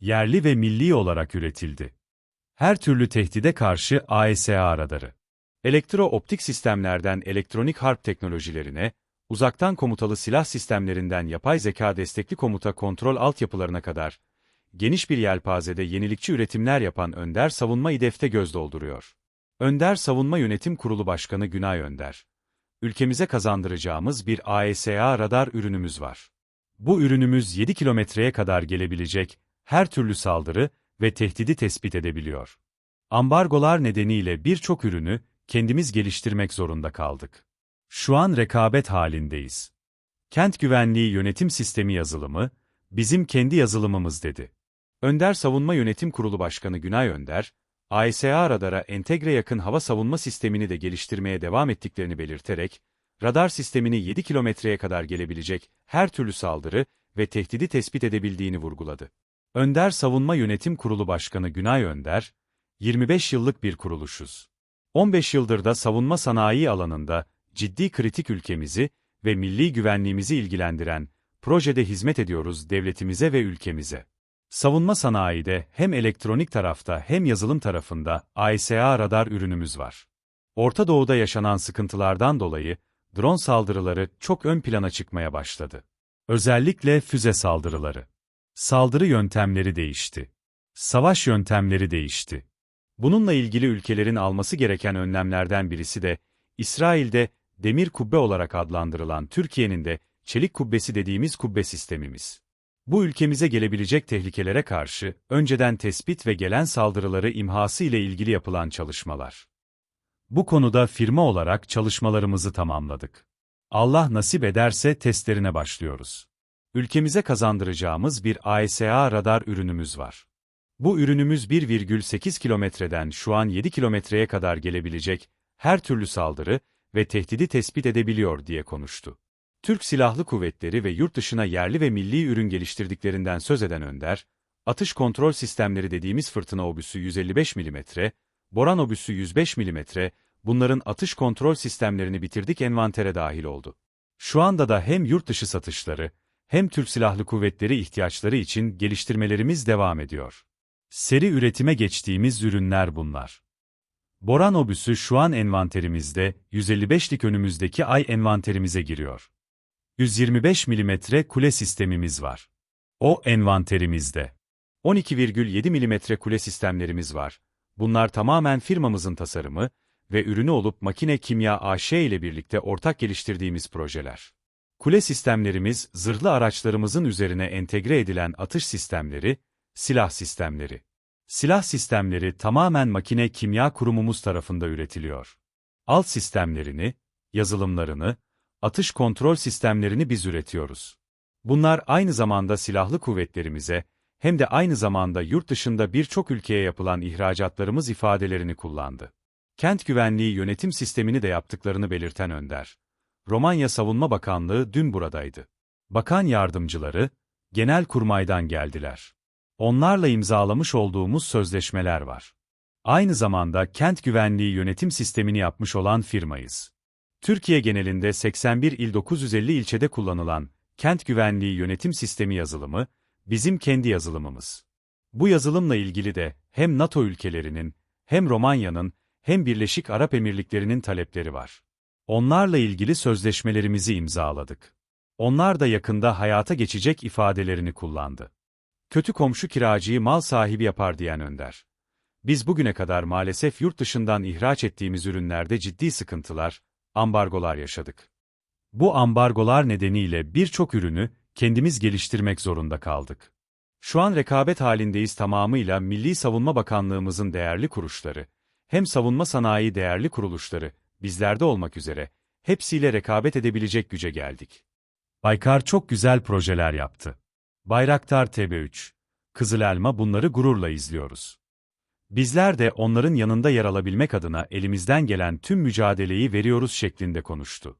Yerli ve milli olarak üretildi. Her türlü tehdide karşı AESA radarı. Elektro-optik sistemlerden elektronik harp teknolojilerine, uzaktan komutalı silah sistemlerinden yapay zeka destekli komuta kontrol altyapılarına kadar, geniş bir yelpazede yenilikçi üretimler yapan Önder Savunma İDEF'te göz dolduruyor. Önder Savunma Yönetim Kurulu Başkanı Günay Önder. Ülkemize kazandıracağımız bir AESA radar ürünümüz var. Bu ürünümüz 7 kilometreye kadar gelebilecek, her türlü saldırı ve tehdidi tespit edebiliyor. Ambargolar nedeniyle birçok ürünü kendimiz geliştirmek zorunda kaldık. Şu an rekabet halindeyiz. Kent Güvenliği Yönetim Sistemi yazılımı, bizim kendi yazılımımız dedi. Önder Savunma Yönetim Kurulu Başkanı Günay Önder, AESA radara entegre yakın hava savunma sistemini de geliştirmeye devam ettiklerini belirterek, radar sistemini 7 kilometreye kadar gelebilecek her türlü saldırı ve tehdidi tespit edebildiğini vurguladı. Önder Savunma Yönetim Kurulu Başkanı Günay Önder, 25 yıllık bir kuruluşuz. 15 yıldır da savunma sanayi alanında ciddi kritik ülkemizi ve milli güvenliğimizi ilgilendiren projede hizmet ediyoruz devletimize ve ülkemize. Savunma sanayide hem elektronik tarafta hem yazılım tarafında AESA radar ürünümüz var. Orta Doğu'da yaşanan sıkıntılardan dolayı drone saldırıları çok ön plana çıkmaya başladı. Özellikle füze saldırıları. Saldırı yöntemleri değişti. Savaş yöntemleri değişti. Bununla ilgili ülkelerin alması gereken önlemlerden birisi de, İsrail'de demir kubbe olarak adlandırılan Türkiye'nin de çelik kubbesi dediğimiz kubbe sistemimiz. Bu ülkemize gelebilecek tehlikelere karşı önceden tespit ve gelen saldırıları imhası ile ilgili yapılan çalışmalar. Bu konuda firma olarak çalışmalarımızı tamamladık. Allah nasip ederse testlerine başlıyoruz. Ülkemize kazandıracağımız bir AESA radar ürünümüz var. Bu ürünümüz 1,8 kilometreden şu an 7 kilometreye kadar gelebilecek her türlü saldırı ve tehdidi tespit edebiliyor diye konuştu. Türk Silahlı Kuvvetleri ve yurt dışına yerli ve milli ürün geliştirdiklerinden söz eden Önder, atış kontrol sistemleri dediğimiz fırtına obüsü 155 mm, Boran obüsü 105 mm, bunların atış kontrol sistemlerini bitirdik envantere dahil oldu. Şu anda da hem yurt dışı satışları, hem Türk Silahlı Kuvvetleri ihtiyaçları için geliştirmelerimiz devam ediyor. Seri üretime geçtiğimiz ürünler bunlar. Boran obüsü şu an envanterimizde, 155'lik önümüzdeki ay envanterimize giriyor. 125 mm kule sistemimiz var. O envanterimizde. 12,7 mm kule sistemlerimiz var. Bunlar tamamen firmamızın tasarımı ve ürünü olup Makine Kimya AŞ ile birlikte ortak geliştirdiğimiz projeler. Kule sistemlerimiz, zırhlı araçlarımızın üzerine entegre edilen atış sistemleri, silah sistemleri. Silah sistemleri tamamen Makine Kimya Kurumumuz tarafında üretiliyor. Alt sistemlerini, yazılımlarını, atış kontrol sistemlerini biz üretiyoruz. Bunlar aynı zamanda silahlı kuvvetlerimize, hem de aynı zamanda yurt dışında birçok ülkeye yapılan ihracatlarımız ifadelerini kullandı. Kent güvenliği yönetim sistemini de yaptıklarını belirten Önder. Romanya Savunma Bakanlığı dün buradaydı. Bakan yardımcıları, genel kurmaydan geldiler. Onlarla imzalamış olduğumuz sözleşmeler var. Aynı zamanda kent güvenliği yönetim sistemini yapmış olan firmayız. Türkiye genelinde 81 il 950 ilçede kullanılan kent güvenliği yönetim sistemi yazılımı, bizim kendi yazılımımız. Bu yazılımla ilgili de hem NATO ülkelerinin, hem Romanya'nın, hem Birleşik Arap Emirlikleri'nin talepleri var. Onlarla ilgili sözleşmelerimizi imzaladık. Onlar da yakında hayata geçecek ifadelerini kullandı. Kötü komşu kiracıyı mal sahibi yapar diyen Önder. Biz bugüne kadar maalesef yurt dışından ihraç ettiğimiz ürünlerde ciddi sıkıntılar, ambargolar yaşadık. Bu ambargolar nedeniyle birçok ürünü kendimiz geliştirmek zorunda kaldık. Şu an rekabet halindeyiz tamamıyla Milli Savunma Bakanlığımızın değerli kuruluşları, hem savunma sanayi değerli kuruluşları, bizlerde olmak üzere, hepsiyle rekabet edebilecek güce geldik. Baykar çok güzel projeler yaptı. Bayraktar TB3, Kızıl Elma bunları gururla izliyoruz. Bizler de onların yanında yer alabilmek adına elimizden gelen tüm mücadeleyi veriyoruz şeklinde konuştu.